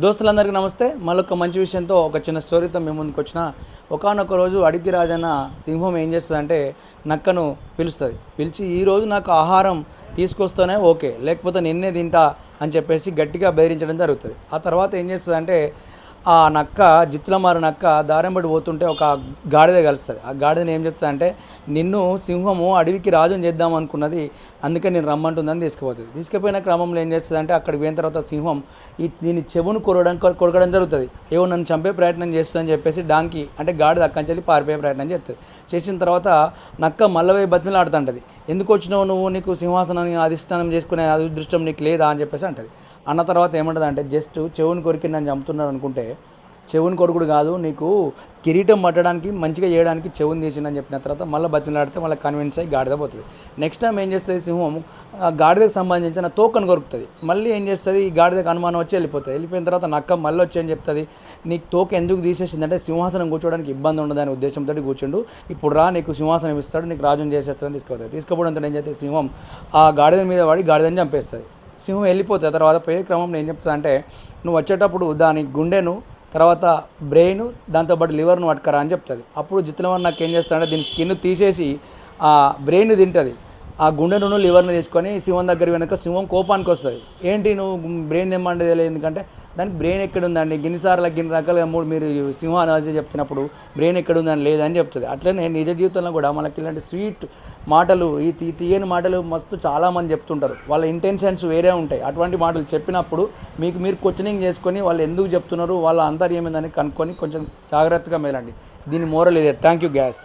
దోస్తులందరికీ నమస్తే. మళ్ళొక మంచి విషయంతో ఒక చిన్న స్టోరీతో మేము ముందుకు వచ్చిన. ఒకనొక రోజు అడిగి రాజన్న సింహం ఏం చేస్తుందంటే నక్కను పిలుస్తుంది. పిలిచి ఈ రోజు నాకు ఆహారం తీసుకొస్తేనే ఓకే లేకపోతే నిన్నే తింటా అని చెప్పేసి గట్టిగా బెదిరించడం జరుగుతుంది. ఆ తర్వాత ఏం చేస్తుందంటే ఆ నక్క జిత్తులమారు నక్క దారంబడి పోతుంటే ఒక గాడిద కలుస్తుంది. ఆ గాడిదని ఏం చెప్తుందంటే నిన్ను సింహము అడవికి రాజుని చేద్దాం అనుకున్నది అందుకే నేను రమ్మంటుందని తీసుకుపోతుంది. తీసుకుపోయిన క్రమంలో ఏం చేస్తుందంటే అక్కడికి పోయిన తర్వాత సింహం ఈ దీని చెవును కొరడం కొరకడం జరుగుతుంది. ఏవో నన్ను చంపే ప్రయత్నం చేస్తుందని చెప్పేసి డాంకి అంటే గాడిద అక్కడి నుంచి పారిపోయే ప్రయత్నం చేస్తుంది. చేసిన తర్వాత నక్క మల్లవై బతిమిలాడుతుంటది ఎందుకు వచ్చినావు నువ్వు? నీకు సింహాసనాన్ని అధిష్టానం చేసుకునే అదృష్టం నీకు లేదా? అని చెప్పేసి అంటది. అన్న తర్వాత ఏమంటుంది అంటే జస్ట్ చెవుని కొరికి నన్ను చంపుతున్నాడు అనుకుంటే చెవుని కొడుకుడు కాదు నీకు కిరీటం పట్టడానికి మంచిగా చేయడానికి చెవుని తీసిందని చెప్పిన తర్వాత మళ్ళీ బతిమలాడితే మళ్ళీ కన్విన్స్ అయ్యి గాడిద పోతుంది. నెక్స్ట్ టైం ఏం చేస్తుంది సింహం? ఆ గాడిదకు సంబంధించిన తోకను కొరుకుతుంది. మళ్ళీ ఏం చేస్తుంది? ఈ గాడిదకు అనుమానం వచ్చి వెళ్ళిపోతుంది. వెళ్ళిపోయిన తర్వాత నక్క మళ్ళీ వచ్చి అని చెప్తుంది? నీకు తోక ఎందుకు తీసేసిందంటే సింహాసనం కూర్చోడానికి ఇబ్బంది ఉండదని ఉద్దేశంతో కూర్చుండు. ఇప్పుడు రా నీకు సింహాసనం ఇస్తాడు నీకు రాజుని చేసేస్తాడని తీసుకుపోతుంది. తీసుకుపోవడంతో ఏం చేస్తే సింహం? ఆ గాడిద మీద పడి గాడిదని చంపేస్తుంది. సింహం వెళ్ళిపోతుంది తర్వాత పోయే క్రమంలో ఏం చెప్తా అంటే నువ్వు వచ్చేటప్పుడు దాని గుండెను తర్వాత బ్రెయిన్ దాంతోపాటు లివర్ను పట్టుకరా అని చెప్తుంది. అప్పుడు జిత్తులవన్ నాకు ఏం చేస్తాడంటే దీని స్కిన్ తీసేసి ఆ బ్రెయిన్ తింటుంది. ఆ గుండెను లివర్ని తీసుకొని సింహం దగ్గర వెనక సింహం కోపానికి వస్తుంది ఏంటి నువ్వు బ్రెయిన్ తెమ్మంటే తెలియదు ఎందుకంటే దానికి బ్రెయిన్ ఎక్కడ ఉందండి గిన్నిసార్లు గిన్ని రకాలుగా మూడు మీరు సింహం చెప్తున్నప్పుడు బ్రెయిన్ ఎక్కడ ఉందని లేదని చెప్తుంది. అట్లనే నిజ జీవితంలో కూడా మనకి ఇలాంటి స్వీట్ మాటలు ఈ తీ తీయని మాటలు మస్తు చాలామంది చెప్తుంటారు. వాళ్ళ ఇంటెన్షన్స్ వేరే ఉంటాయి. అటువంటి మాటలు చెప్పినప్పుడు మీకు మీరు క్వశ్చనింగ్ చేసుకొని వాళ్ళు ఎందుకు చెప్తున్నారు వాళ్ళ అంతర్యం ఏందని కనుక్కొని కొంచెం జాగ్రత్తగా మేలండి. దీని మోరల్ ఇదే. Thank you guys